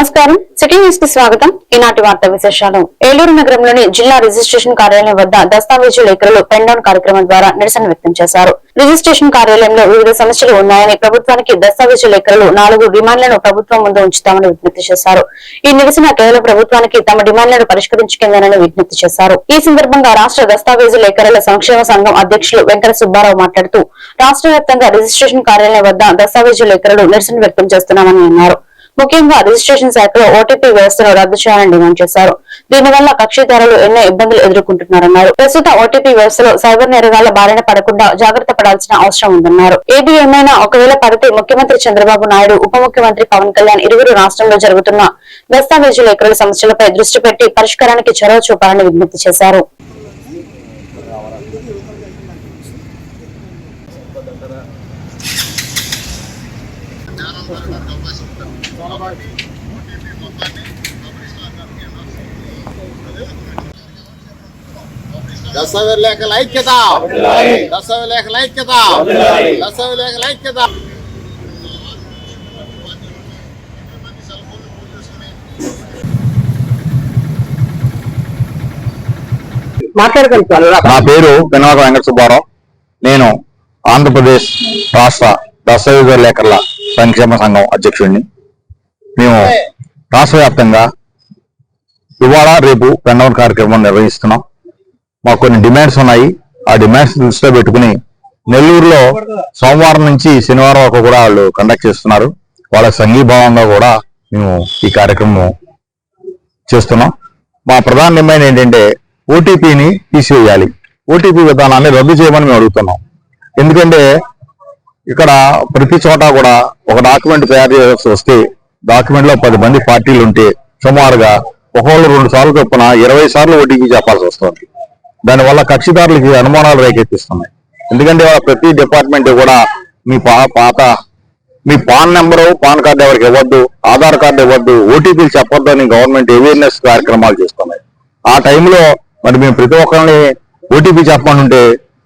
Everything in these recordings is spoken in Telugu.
నమస్కారం. సిటీ న్యూస్కి స్వాగతం. ఈనాటి వార్త విశేషాలు. ఏలూరు నగరంలోని జిల్లా రిజిస్ట్రేషన్ కార్యాలయం వద్ద దస్తావేజు లేఖలు పెన్ డౌన్ కార్యక్రమం ద్వారా నిరసన వ్యక్తం చేశారు. రిజిస్ట్రేషన్ కార్యాలయంలో వివిధ సమస్యలు ఉన్నాయని ప్రభుత్వానికి దస్తావేజు లేఖలు నాలుగు డిమాండ్లను ప్రభుత్వం ముందు ఉంచుతామని విజ్ఞప్తి చేశారు. ఈ నిరసన కేవలం ప్రభుత్వానికి తమ డిమాండ్లను పరిష్కరించుకుందని విజ్ఞప్తి చేశారు. ఈ సందర్భంగా రాష్ట్ర దస్తావేజు లేఖరుల సంక్షేమ సంఘం అధ్యక్షులు వెంకట సుబ్బారావు మాట్లాడుతూ రాష్ట్ర వ్యాప్తంగా రిజిస్ట్రేషన్ కార్యాలయం వద్ద దస్తావేజు లేఖలు నిరసన వ్యక్తం చేస్తున్నామని అన్నారు. ముఖ్యంగా రిజిస్ట్రేషన్ శాఖలో ఓటీపీ వ్యవస్థను రద్దు చేయాలని డిమాండ్ చేశారు. దీనివల్ల కక్షిదారులు ఎన్నో ఇబ్బందులు ఎదుర్కొంటున్నారన్నారు. ప్రస్తుత ఓటీపీ వ్యవస్థలో సైబర్ నేరగాళ్ళ బారిన పడకుండా జాగ్రత్త పడాల్సిన అవసరం ఉందన్నారు. ఏది ఏమైనా ఒకవేళ పడితే ముఖ్యమంత్రి చంద్రబాబు నాయుడు ఉప ముఖ్యమంత్రి పవన్ కళ్యాణ్ ఇరువురు రాష్ట్రంలో జరుగుతున్న దస్తావేజు లేఖల సమస్యలపై దృష్టి పెట్టి పరిష్కారానికి చొరవ చూపాలని విజ్ఞప్తి చేశారు. దశవేర్ లేఖల ఐక్యత. దశవేర్ లేఖల ఐక్యత. దశవేర్ లేఖల ఐక్యత నా పేరు పినవక వెంకట సుబ్బారావు. నేను ఆంధ్రప్రదేశ్ రాష్ట్ర దశయుగ లేఖర్ల సంక్షేమ సంఘం అధ్యక్షుడిని. మేము రాష్ట్ర వ్యాప్తంగా ఇవాళ రేపు పెండవన్ కార్యక్రమం నిర్వహిస్తున్నాం. మాకు కొన్ని డిమాండ్స్ ఉన్నాయి. ఆ డిమాండ్స్ దృష్టిలో పెట్టుకుని నెల్లూరులో సోమవారం నుంచి శనివారం వరకు కూడా వాళ్ళు కండక్ట్ చేస్తున్నారు. వాళ్ళ సంఘీభావంగా కూడా మేము ఈ కార్యక్రమం చేస్తున్నాం. మా ప్రధాన డిమాండ్ ఏంటంటే ఓటీపీని తీసివేయాలి. ఓటీపీ విధానాన్ని రద్దు చేయమని మేము అడుగుతున్నాం. ఎందుకంటే ఇక్కడ ప్రతి చోట కూడా ఒక డాక్యుమెంట్ తయారు చేయాల్సి వస్తే డాక్యుమెంట్లో పది మంది పార్టీలు ఉంటే సుమారుగా ఒకళ్ళు రెండు సార్లు చొప్పున ఇరవై సార్లు ఓటీపీ చెప్పాల్సి వస్తుంది. దానివల్ల కక్షిదారులకి అనుమానాలు రేకెత్తిస్తున్నాయి. ఎందుకంటే ప్రతి డిపార్ట్మెంట్ కూడా మీ పా పాత మీ పాన్ నెంబరు పాన్ కార్డు ఎవరికి ఇవ్వద్దు ఆధార్ కార్డు ఇవ్వద్దు ఓటీపీలు చెప్పొద్దు అని గవర్నమెంట్ అవేర్నెస్ కార్యక్రమాలు చేస్తున్నాయి. ఆ టైంలో మరి మేము ప్రతి ఒక్కరిని ఓటీపీ చెప్పమంటుంటే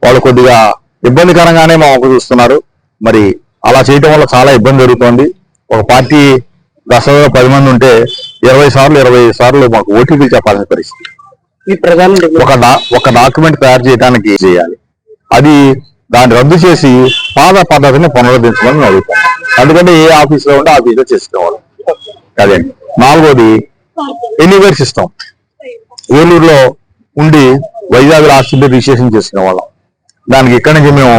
వాళ్ళు కొద్దిగా ఇబ్బందికరంగానే మాకు చూస్తున్నారు. మరి అలా చేయటం వల్ల చాలా ఇబ్బంది జరుగుతోంది. ఒక పార్టీ దశలో పది మంది ఉంటే ఇరవై సార్లు ఇరవై సార్లు మాకు ఓటీపీ చెప్పాల్సిన పరిస్థితి. ఒక ఒక డాక్యుమెంట్ తయారు చేయడానికి చేయాలి? అది దాన్ని రద్దు చేసి పాత పద్ధతిని పునరుద్ధరించమని అడుగుతాం. ఎందుకంటే అందుకంటే ఏ ఆఫీస్లో ఉంటే ఆఫీస్లో చేసుకోవాలి. అదే. నాలుగోది ఎన్నివేర్ సిస్టమ్ ఏలూరులో ఉండి వైజాగ్ రాష్ట్రంలో రిజిస్ట్రేషన్ చేసుకునే వాళ్ళం. దానికి ఇక్కడి నుంచి మేము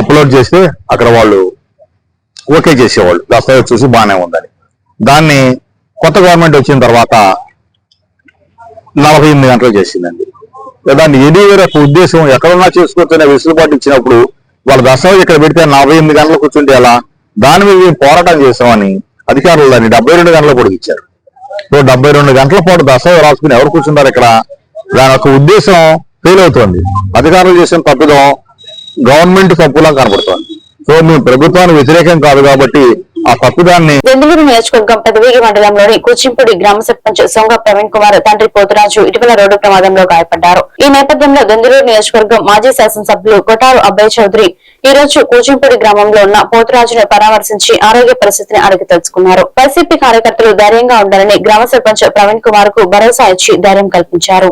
అప్లోడ్ చేస్తే అక్కడ వాళ్ళు ఓకే చేసేవాళ్ళు. దస్తావేజ్ చూసి బాగానే ఉందని. దాన్ని కొత్త గవర్నమెంట్ వచ్చిన తర్వాత నలభై ఎనిమిది గంటలు చేసిందండి. దాన్ని ఏది ఒక ఉద్దేశం ఎక్కడున్నా చేసుకోవచ్చనే వెసులుబాటు ఇచ్చినప్పుడు వాళ్ళ దసరా ఇక్కడ పెడితే నలభై ఎనిమిది గంటలు కూర్చుంటే ఎలా? దాని మీద మేము పోరాటం చేసామని అధికారులు దాన్ని డెబ్బై రెండు గంటలు పొడిగించారు సో డెబ్బై రెండు గంటల పాటు దసరా రాసుకుని ఎవరు కూర్చున్నారు ఇక్కడ? దాని యొక్క ఉద్దేశం ఫెయిల్ అవుతుంది. అధికారులు చేసిన తప్పిదం గవర్నమెంట్ తప్పులా కనబడుతోంది సో మేము ప్రభుత్వానికి వ్యతిరేకం కాదు కాబట్టి ఆ తప్పిదాన్ని దెందులూరు నియోజకవర్గం పెదవేగి మండలంలోని కూచింపూడి గ్రామ సర్పంచ్ సొంగ ప్రవీణ్ కుమార్ తండ్రి పోతురాజు ఇటీవల రోడ్డు ప్రమాదంలో గాయపడ్డారు. ఈ నేపథ్యంలో దెందులూరు నియోజకవర్గం మాజీ శాసనసభ్యులు కొటారు అబ్బాయి చౌదరి ఈ రోజు కూచింపూడి గ్రామంలో ఉన్న పోతురాజును పరామర్శించి ఆరోగ్య పరిస్థితిని అడిగి తెలుసుకున్నారు. వైసీపీ కార్యకర్తలు ధైర్యంగా ఉండాలని గ్రామ సర్పంచ్ ప్రవీణ్ కుమార్కు భరోసా ఇచ్చి ధైర్యం కల్పించారు.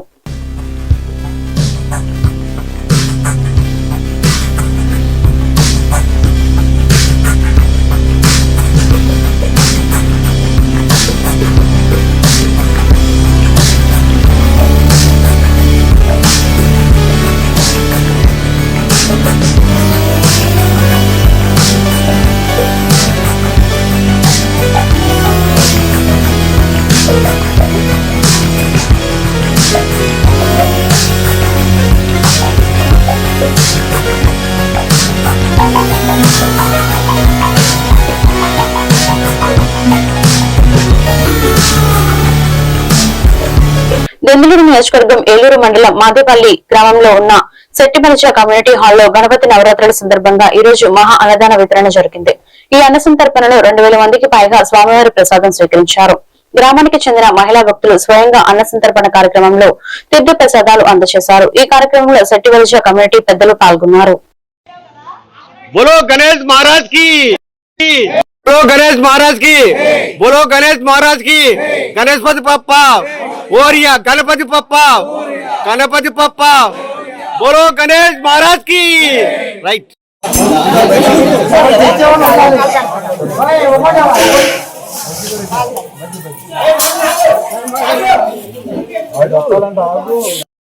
నియోజకవర్గం ఏలూరు మండలం మాదేపల్లి గ్రామంలో ఉన్న శెట్టిమనిచ కమ్యూనిటీ హాల్లో గణపతి నవరాత్రుల సందర్భంగా ఈ రోజు మహా అన్నదాన వితరణ జరిగింది. ఈ అన్న సందర్భంలో రెండు మందికి పైగా స్వామివారి ప్రసాదం స్వీకరించారు. గ్రామానికి చెందిన మహిళా భక్తులు స్వయంగా అన్న సంతర్పణ కార్యక్రమంలో తీర్థ ప్రసాదాలు అందజేశారు. ఈ కార్యక్రమంలో సెట్టివలజ కమ్యూనిటీ పెద్దలు పాల్గొన్నారు. बोलो गणेश महाराज की। बोलो गणेश महाराज की। गणेशपति पप्पा। ओरिया गणपति पप्पा। गणपति पप्पा। बोलो गणेश महाराज की। राइट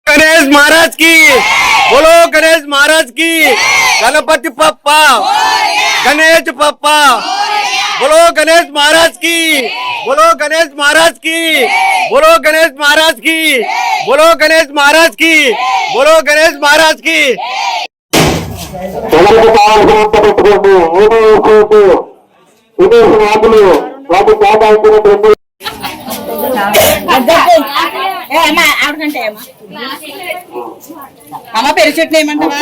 गणेश महाराज की। बोलो गणेश महाराज की। गणपति पप्पा गणेश पप्पा बोलो गणेश महाराज की बोलो गणेश महाराज की बोलो गणेश महाराज की बोलो गणेश महाराज की बोलो गणेश महाराज की పిల్లలకు కావాల్సినంత పెట్టుకోండి ఏదో ఒకటి విదేశీ నాయకులు వాటి కేటాయించినటువంటి ఏ అమ్మ పెరి చెట్టు ఏమంటావా?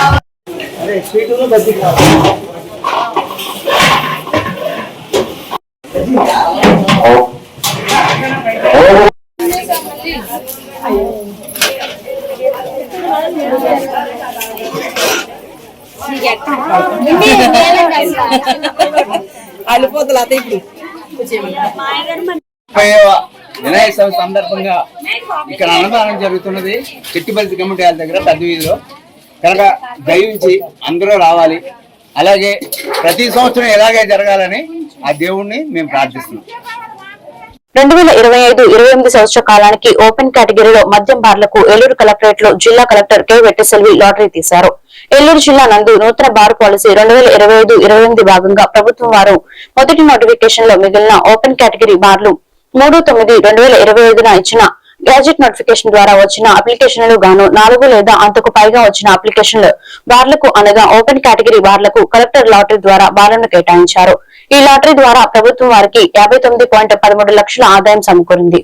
ఆ, ఇప్పుడు వినాయక చవితి సందర్భంగా ఇక్కడ అన్నదానం జరుగుతున్నది. చెట్టుబల్తి కమిటీ దగ్గర పెద్ద వీధిలో కనుక దయించి అందరూ రావాలి. అలాగే ప్రతి సంవత్సరం ఎలాగే జరగాలని ఆ దేవుణ్ణి మేము ప్రార్థిస్తున్నాం. రెండు వేల ఇరవై ఐదు ఇరవై ఎనిమిది సంవత్సర కాలానికి ఓపెన్ కేటగిరీలో మద్యం బార్లకు ఏలూరు కలెక్టరేట్లో జిల్లా కలెక్టర్ కె వెట్టిసెల్వి లాటరీ తీశారు. ఏలూరు జిల్లా నందు నూతన బార్ పాలసీ రెండు వేల ఇరవై ఐదు ఇరవై ఎనిమిది భాగంగా ప్రభుత్వం వారు మొదటి నోటిఫికేషన్లో మిగిలిన ఓపెన్ కేటగిరీ బార్లు మూడు తొమ్మిది రెండు వేల ఇరవై ఐదున ఇచ్చిన గ్యాజెట్ నోటిఫికేషన్ ద్వారా వచ్చిన అప్లికేషన్లు గాను నాలుగు లేదా అంతకు పైగా వచ్చిన అప్లికేషన్లు బార్లకు అనగా ఓపెన్ కేటగిరీ బార్లకు కలెక్టర్ లాటరీ ద్వారా బార్లను కేటాయించారు. ఈ లాటరీ ద్వారా ప్రభుత్వం వారికి యాభై తొమ్మిది పాయింట్ పదమూడు లక్షల ఆదాయం సమకూరింది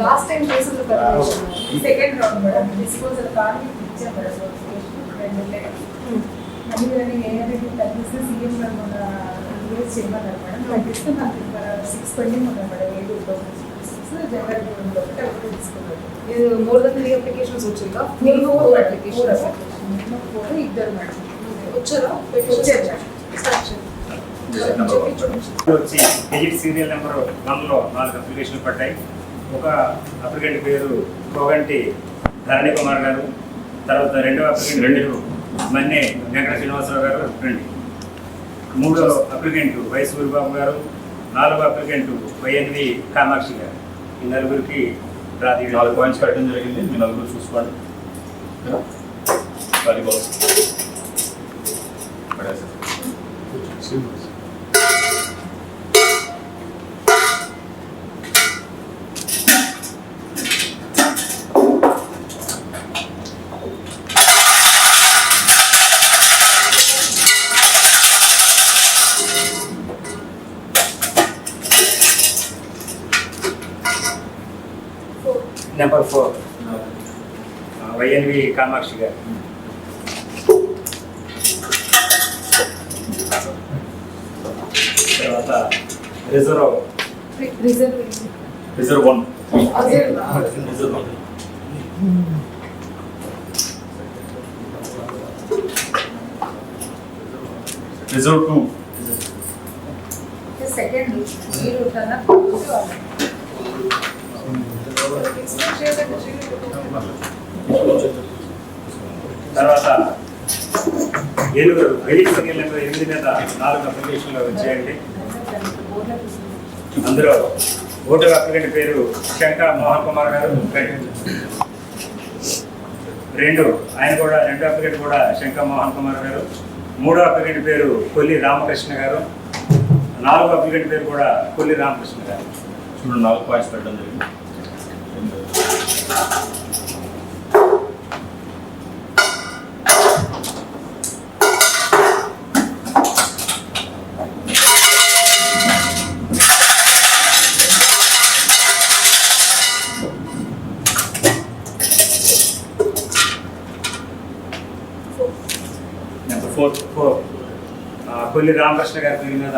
లాస్ట్ టైం కేసులు సెకండ్ రౌండ్ మేడం డిస్పోజల్ కానీ ఇచ్చాం మేడం నోటిఫికేషన్ రెండు మళ్ళీ రన్నింగ్ ఏదైతే తగ్గిస్తే సీఎం గారు మన రిలీజ్ చేయమన్నారు మేడం తగ్గిస్తే మనకి సిక్స్ పెండింగ్ ఉన్నాయి మేడం ఏడు జనవరి ఒకటి ఒకటి తీసుకున్నారు ఇది మోర్ దెన్ త్రీ అప్లికేషన్స్ వచ్చిందా మీకు ఫోర్ అప్లికేషన్ ఫోర్ ఇద్దరు మేడం వచ్చారా? వచ్చారు మేడం వచ్చి ఎజిట్ సీరియల్ నెంబర్ వన్లో నాలుగు అప్లికేషన్లు పడ్డాయి. ఒక అప్లికెంట్ పేరు కోగంటి ధరణి కుమార్ గారు తర్వాత రెండవ అప్లికెంట్ రెండు మన్నే వెంకట శ్రీనివాసరావు గారు రెండు. మూడో అప్లికెంట్ వై సూరిబాబు గారు నాలుగో అప్లికెంట్ వైఎన్వి కామాక్షి గారు. ఈ నలుగురికి నాలుగు పాయింట్స్ కట్టడం జరిగింది. మీ నలుగురు చూసుకోండి. అది బాగుంది. మహర్షి గారు. తర్వాత reserve. Reserve one. Reserve one reserve two second మీరు కన్నా తర్వాత ఏలుగురు ఎయిట్ సెకండ్ ఎనిమిది మీద నాలుగు అప్లికేషన్లు వచ్చేయండి. అందులో ఓటర్ అప్లికెంట్ పేరు శంకర్ మోహన్ కుమార్ గారు రెండు ఆయన కూడా రెండు అప్లికెంట్ కూడా శంకర్ మోహన్ కుమార్ గారు. మూడో అప్లికెంట్ పేరు కొల్లి రామకృష్ణ గారు. నాలుగో అప్లికెంట్ పేరు కూడా కొల్లి రామకృష్ణ గారు. చూడండి నాలుగు పాయింట్స్ పెట్టడం జరిగింది. ఆ, కొల్లి రామకృష్ణ గారి పేరు మీద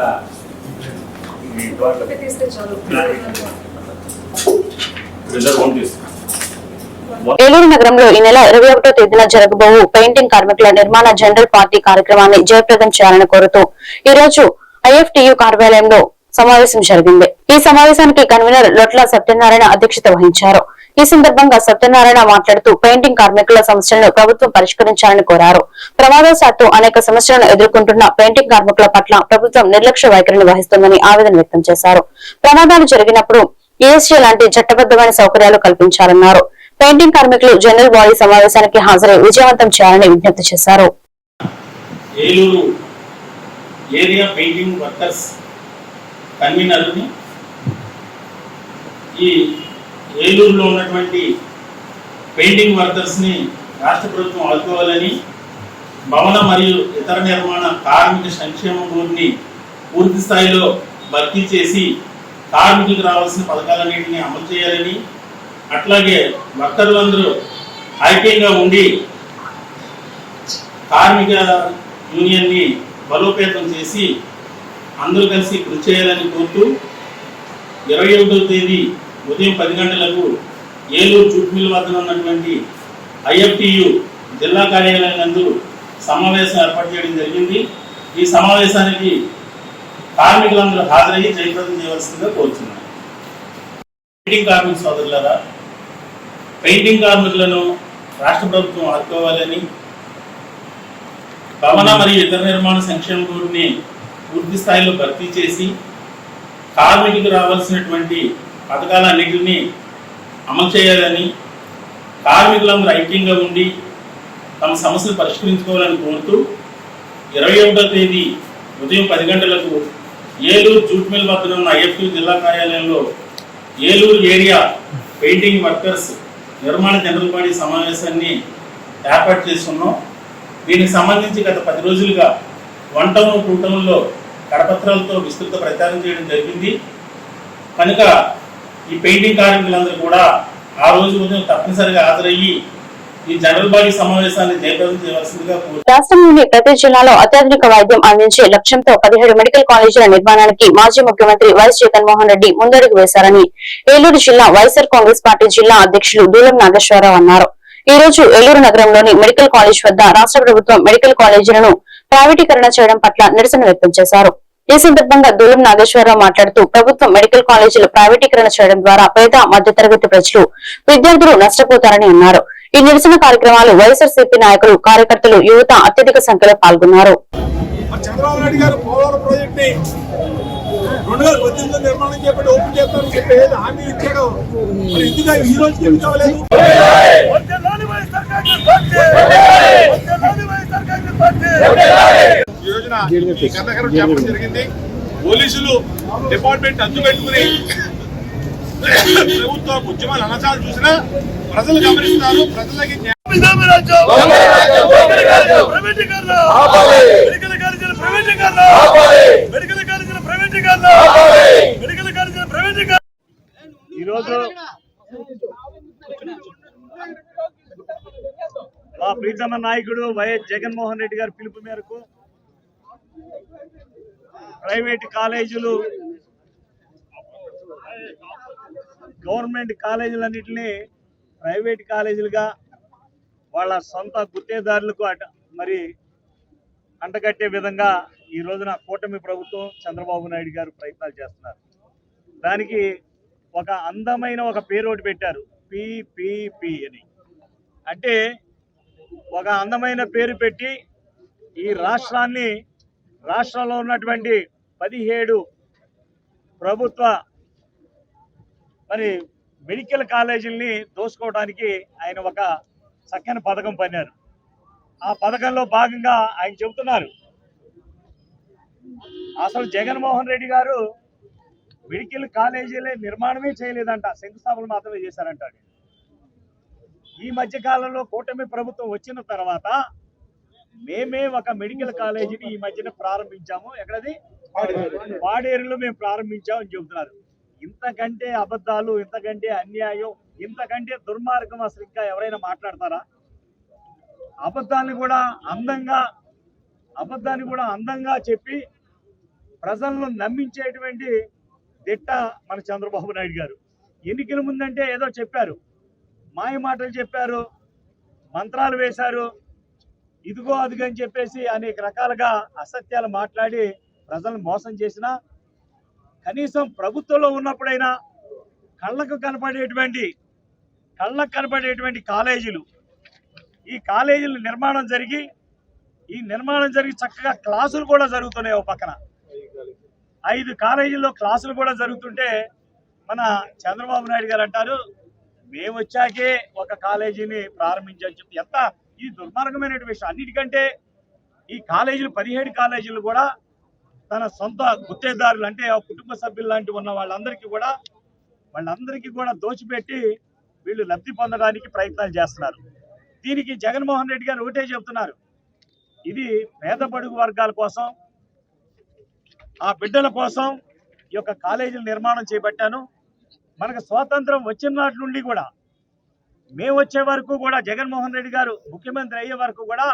ఏలూరు నగరంలో ఈ నెల ఇరవై ఒకటో తేదీన జరగబోవు పెయింటింగ్ కార్మికుల నిర్మాణ జనరల్ పార్టీ కార్యక్రమాన్ని జయప్రదం చేయాలని కోరుతూ. ఈ రోజు ఐఎఫ్టియు కార్యాలయంలో సమావేశం జరిగింది. ఈ సమావేశానికి కన్వీనర్ లొట్ల సత్యనారాయణ అధ్యక్షత వహించారు. ఈ సందర్భంగా సత్యనారాయణ మాట్లాడుతూ పెయింటింగ్ కార్మికుల సమస్యలను ప్రభుత్వం పరిష్కరించాలని కోరారు. ప్రమాదశాత్తు అనేక సమస్యలను ఎదుర్కొంటున్న పెయింటింగ్ కార్మికుల పట్ల ప్రభుత్వం నిర్లక్ష్య వైఖరిని వహిస్తుందని ఆవేదన వ్యక్తం చేశారు. ప్రమాదాలు జరిగినప్పుడు ఈఎస్టీ లాంటి చట్టబద్దమైన సౌకర్యాలు కల్పించాలన్నారు. పెయింటింగ్ కార్మికులు జనరల్ బాడీ సమావేశానికి హాజరై విజయవంతం చేయాలని విజ్ఞప్తి చేశారు. ఏలూరు ఏరియా పెయింటింగ్ వర్కర్స్ కన్వీనర్ని ఈ ఏలూరులో ఉన్నటువంటి పెయింటింగ్ వర్కర్స్ని రాష్ట్ర ప్రభుత్వం ఆదుకోవాలని భవన మరియు ఇతర నిర్మాణ కార్మిక సంక్షేమ బోర్డుని పూర్తి స్థాయిలో భర్తీ చేసి కార్మికులకు రావాల్సిన పథకాలన్నింటినీ అమలు చేయాలని అట్లాగే వర్కర్లందరూ ఐక్యంగా ఉండి కార్మిక యూనియన్ని బలోపేతం చేసి అందరూ కలిసి కృషి చేయాలని కోరుతూ ఇరవై ఒకటో తేదీ ఉదయం పది గంటలకు ఏలూరు జూట్ మిల్ వద్ద ఉన్నటువంటి ఐఎఫ్టియు జిల్లా కార్యాలయం నందు సమావేశం ఏర్పాటు చేయడం జరిగింది. ఈ సమావేశానికి కార్మికులందరూ హాజరయ్యి జయప్రదం చేయవలసిందిగా కోరుతున్నాను పెయింటింగ్ కార్మిక సోదరులరా పెయింటింగ్ కార్మికులను రాష్ట్ర ప్రభుత్వం ఆదుకోవాలని భవన మరియు ఇతర నిర్మాణ సంక్షేమ బోర్డుని పూర్తి స్థాయిలో భర్తీ చేసి కార్మికులకు రావాల్సినటువంటి పథకాలన్నింటినీ అమలు చేయాలని కార్మికులందరూ ఐక్యంగా ఉండి తమ సమస్యలు పరిష్కరించుకోవాలని కోరుతూ ఇరవై ఒకటో తేదీ ఉదయం పది గంటలకు ఏలూరు జూట్ మిల్ వద్ద ఉన్న ఐఎఫ్యూ జిల్లా కార్యాలయంలో ఏలూరు ఏరియా పెయింటింగ్ వర్కర్స్ నిర్మాణ జనరల్ బాడీ సమావేశాన్ని ఏర్పాటు చేస్తున్నాం. దీనికి సంబంధించి గత పది రోజులుగా వన్ టౌన్ టూ టౌన్లో కరపత్రాలతో విస్తృత ప్రచారం చేయడం జరిగింది. కనుక ఈ పెయింటింగ్ కార్మికులందరూ కూడా ఆ రోజు ఉదయం తప్పనిసరిగా హాజరయ్యి రాష్ట్రంలోని ప్రతి జిల్లాలో అత్యాధునిక వైద్యం అందించే లక్ష్యంతో పదిహేడు మెడికల్ కాలేజీల నిర్మాణానికి మాజీ ముఖ్యమంత్రి వైఎస్ జగన్మోహన్ రెడ్డి ముందడుగు వేశారని ఏలూరు జిల్లా వైఎస్ఆర్ కాంగ్రెస్ పార్టీ జిల్లా అధ్యక్షులు దూలం నాగేశ్వరరావు అన్నారు. ఈ రోజు ఏలూరు నగరంలోని మెడికల్ కాలేజ్ వద్ద రాష్ట్ర ప్రభుత్వం మెడికల్ కాలేజీలను ప్రైవేటీకరణ చేయడం పట్ల నిరసన వ్యక్తం చేశారు. ఈ సందర్భంగా దూలం నాగేశ్వరరావు మాట్లాడుతూ ప్రభుత్వం మెడికల్ కాలేజీలు ప్రైవేటీకరణ చేయడం ద్వారా పేద మధ్యతరగతి ప్రజలు విద్యార్థులు నష్టపోతారని అన్నారు. ఈ నిరసన కార్యక్రమాలు వైఎస్ఆర్సీపీ నాయకులు కార్యకర్తలు యువత అత్యధిక సంఖ్యలో పాల్గొన్నారు. చంద్రబాబు నాయుడు గారు పోలవరం ప్రాజెక్ట్ని రెండు వేల పద్దెనిమిదిలో నిర్మాణం చేపట్టి ఓపెన్ చెప్పి ఏదో హామీ ఇచ్చాడు మరి ఎందుకు ఈ రోజుకి ఎందుకు అవ్వలేదు ఈ రోజున ఈ కథకరం చెప్పడం జరిగింది. పోలీసులు డిపార్ట్మెంట్ అడ్డు పెట్టుకుని ప్రభుత్వం ఉద్యమాలు అనసాలు చూసినా ప్రజలు గమనిస్తారు ప్రజలకి న్యాయం ఈరోజు మా ప్రీతమ నాయకుడు వైఎస్ జగన్మోహన్ రెడ్డి గారి పిలుపు మేరకు ప్రైవేట్ కాలేజీలు గవర్నమెంట్ కాలేజీలన్నింటినీ ప్రైవేట్ కాలేజీలుగా వాళ్ళ సొంత గుత్తేదారులకు అట మరి అంటగట్టే విధంగా ఈ రోజున కూటమి ప్రభుత్వం చంద్రబాబు నాయుడు గారు ప్రయత్నాలు చేస్తున్నారు. దానికి ఒక అందమైన ఒక పేరు ఒకటి పెట్టారు పిపిపి అని. అంటే ఒక అందమైన పేరు పెట్టి ఈ రాష్ట్రాన్ని రాష్ట్రంలో ఉన్నటువంటి పదిహేడు ప్రభుత్వ మరి మెడికల్ కాలేజీల్ని దోసుకోవడానికి ఆయన ఒక చక్కని పథకం పన్నారు. ఆ పథకంలో భాగంగా ఆయన చెబుతున్నారు. అసలు జగన్మోహన్ రెడ్డి గారు మెడికల్ కాలేజీలే నిర్మాణమే చేయలేదంట. శంకుస్థాపన మాత్రమే చేశారంట ఈ మధ్య కాలంలో కూటమి ప్రభుత్వం వచ్చిన తర్వాత మేమే ఒక మెడికల్ కాలేజీని ఈ మధ్యన ప్రారంభించాము. ఎక్కడది? పాడేరులో మేము ప్రారంభించాము అని చెబుతున్నారు. ఇంతకంటే అబద్ధాలు ఇంతకంటే అన్యాయం ఇంతకంటే దుర్మార్గం అసలు ఇంకా ఎవరైనా మాట్లాడతారా? అబద్ధాన్ని కూడా అందంగా అబద్ధాన్ని కూడా అందంగా చెప్పి ప్రజలను నమ్మించేటువంటి దిట్ట మన చంద్రబాబు నాయుడు గారు. ఎన్నికల ముందంటే ఏదో చెప్పారు. మాయ మాటలు చెప్పారు మంత్రాలు వేశారు ఇదిగో అదిగో అని చెప్పేసి అనేక రకాలుగా అసత్యాలు మాట్లాడి ప్రజలను మోసం చేసిన కనీసం ప్రభుత్వంలో ఉన్నప్పుడైనా కళ్ళకు కనపడేటువంటి కళ్ళకు కనపడేటువంటి కాలేజీలు. ఈ కాలేజీల నిర్మాణం జరిగి ఈ నిర్మాణం జరిగి చక్కగా క్లాసులు కూడా జరుగుతున్నాయి ఓ పక్కన. ఐదు కాలేజీల్లో క్లాసులు కూడా జరుగుతుంటే మన చంద్రబాబు నాయుడు గారు అంటారు మేము వచ్చాకే ఒక కాలేజీని ప్రారంభించని చెప్పి. ఎంత ఈ దుర్మార్గమైన విషయం. అన్నిటికంటే ఈ కాలేజీలు పదిహేడు కాలేజీలు కూడా తన సొంత గుత్తేదారులు అంటే ఆ కుటుంబ సభ్యులు లాంటి ఉన్న వాళ్ళందరికీ కూడా వాళ్ళందరికీ కూడా దోచిపెట్టి వీళ్ళు లబ్ధి పొందడానికి ప్రయత్నాలు చేస్తున్నారు. దీనికి జగన్మోహన్ రెడ్డి గారు ఒకటే చెబుతున్నారు ఇది పేద బడుగు వర్గాల కోసం ఆ బిడ్డల కోసం ఈ యొక్క కాలేజీల నిర్మాణం చేపట్టాను. మనకు స్వాతంత్రం వచ్చిన నాటి నుండి కూడా మేము వచ్చే వరకు కూడా జగన్మోహన్ రెడ్డి గారు ముఖ్యమంత్రి అయ్యే వరకు కూడా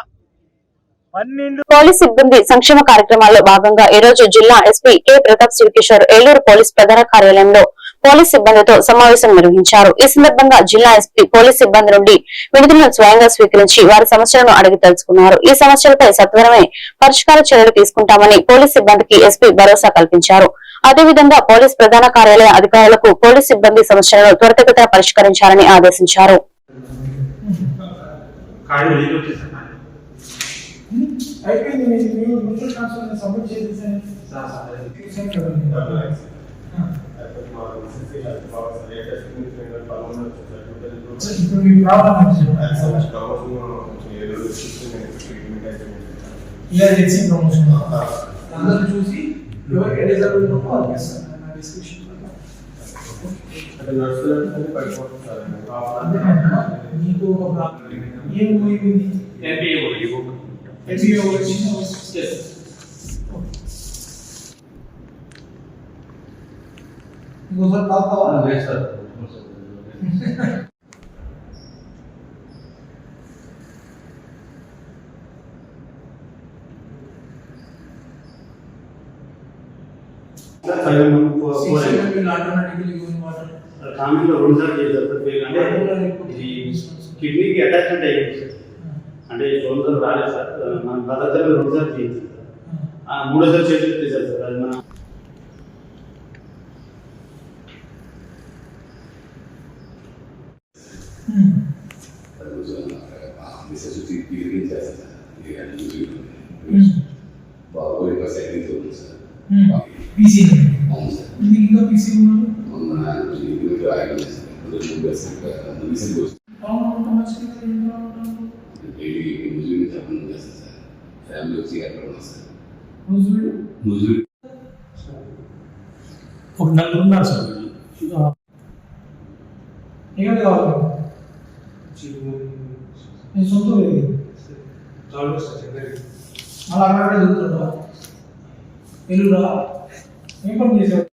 పన్నెండు పోలీస్ సిబ్బంది సంక్షేమ కార్యక్రమాల్లో భాగంగా ఈ రోజు జిల్లా SP K. Pratap Sivakishore Eluru police ప్రధాన కార్యాలయంలో పోలీస్ సిబ్బందితో సమావేశం నిర్వహించారు. ఈ సందర్భంగా జిల్లా ఎస్పీ పోలీస్ సిబ్బంది నుండి విడుదలను స్వయంగా స్వీకరించి వారి సమస్యలను అడిగి తెలుసుకున్నారు. ఈ సమస్యలపై సత్వరమే పరిష్కార చర్యలు తీసుకుంటామని పోలీస్ సిబ్బందికి ఎస్పీ భరోసా కల్పించారు. అదేవిధంగా పోలీస్ ప్రధాన కార్యాలయ అధికారులకు పోలీస్ సిబ్బంది సమస్యలను త్వరితగతిన పరిష్కరించాలని ఆదేశించారు. ఇప్పుడు మీ ప్రాబ్లం ఇలా చేసి ప్రమోషన్ అందరూ చూసి ఎవరికి రిజర్వ్ ఉందో కాల్ చేస్తాను నా డిస్క్రిప్షన్ మీకు ఒక ప్రాబ్లం ఏం పోయింది ఎంబీఏ వచ్చింది ఇంకోసారి తాగుతావా ఆటోమేటికలీ గోయింగ్ వాటర్ కిడ్నీకి అటాచ్మెంట్ అయ్యింది సార్. అంటే రెండు సార్లు రాలేదు సార్. మన భద్రతలో రెండు సార్లు చేయింది మూడోసారి చేతులు తీశారు సార్ అది మన బాబు ఉంది సార్ పీసీ అవును సార్ మీకు ఇంకా పీసీ ఉన్నాను ఒక నలుగురు ఉన్నారు సార్. ఏమిటి కావాలి? నేను సొంత అలా అక్కడ చదువుతున్నా ఎల్లురా ఏం పని చేసావు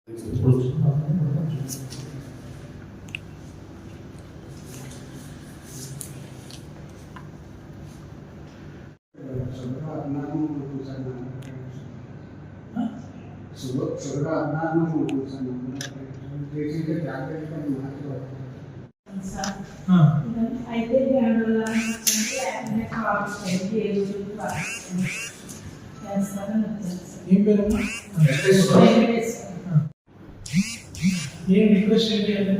అయితే దానివల్ల ఏం పేరు ఏం రిక్వెస్ట్ ఏంటి అంటే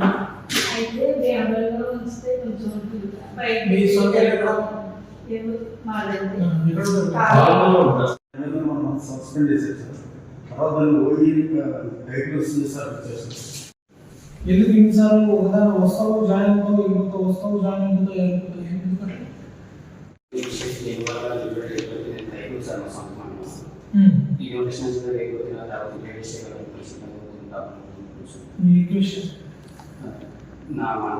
అయితే బ్యాంబర్లో ఉంచితే కొంచెం మీ సొంత ఎక్కడ మాలేదు ఎక్కడ ఉంటారు? సస్పెండ్ చేసేది సార్ తర్వాత మళ్ళీ ఓడి డైరెక్ట్ వస్తుంది సార్ వచ్చేసి ఎందుకు ఇన్నిసార్లు ఒకదాని వస్తావు జాయిన్ అవుతావు ఇంకొక వస్తావు జాయిన్ అవుతావు ఎందుకు ఎందుకంటే ఈ నోటిఫికేషన్ లేకపోతే తర్వాత లేడీస్ మీ రిక్వెస్ట్ నా మాట